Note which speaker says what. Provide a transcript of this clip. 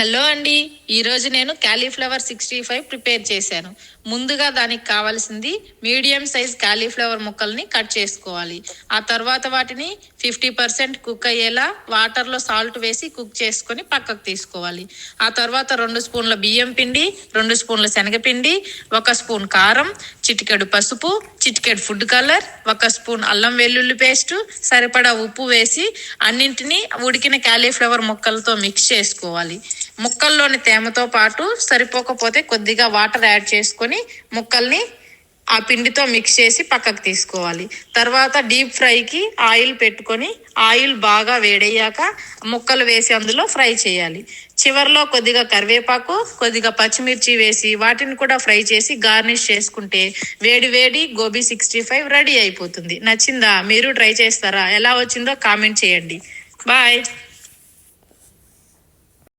Speaker 1: Hello అండి. ఈరోజు నేను క్యాలీఫ్లవర్ సిక్స్టీ ఫైవ్ ప్రిపేర్ చేశాను. ముందుగా దానికి కావాల్సింది మీడియం సైజ్ క్యాలీఫ్లవర్ ముక్కల్ని కట్ చేసుకోవాలి. ఆ తర్వాత వాటిని ఫిఫ్టీ పర్సెంట్ కుక్ అయ్యేలా వాటర్లో సాల్ట్ వేసి కుక్ చేసుకొని పక్కకు తీసుకోవాలి. ఆ తర్వాత రెండు స్పూన్ల బియ్యం పిండి రెండు స్పూన్ల శనగపిండి ఒక స్పూన్ కారం చిటికెడు పసుపు చిటికెడు ఫుడ్ కలర్ ఒక స్పూన్ అల్లం వెల్లుల్లి పేస్ట్ సరిపడా ఉప్పు వేసి అన్నింటినీ ఉడికిన క్యాలీఫ్లవర్ ముక్కలతో మిక్స్ చేసుకోవాలి. ముక్కల్లోని తేమతో పాటు సరిపోకపోతే కొద్దిగా వాటర్ యాడ్ చేసుకొని ముక్కల్ని ఆ పిండితో మిక్స్ చేసి పక్కకు తీసుకోవాలి. తర్వాత డీప్ ఫ్రైకి ఆయిల్ పెట్టుకొని ఆయిల్ బాగా వేడయ్యాక ముక్కలు వేసి అందులో ఫ్రై చేయాలి. చివరిలో కొద్దిగా కరివేపాకు కొద్దిగా పచ్చిమిర్చి వేసి వాటిని కూడా ఫ్రై చేసి గార్నిష్ చేసుకుంటే వేడి వేడి గోబీ సిక్స్టీ ఫైవ్ రెడీ అయిపోతుంది. నచ్చిందా? మీరు ట్రై చేస్తారా? ఎలా వచ్చిందో కామెంట్ చేయండి. బాయ్.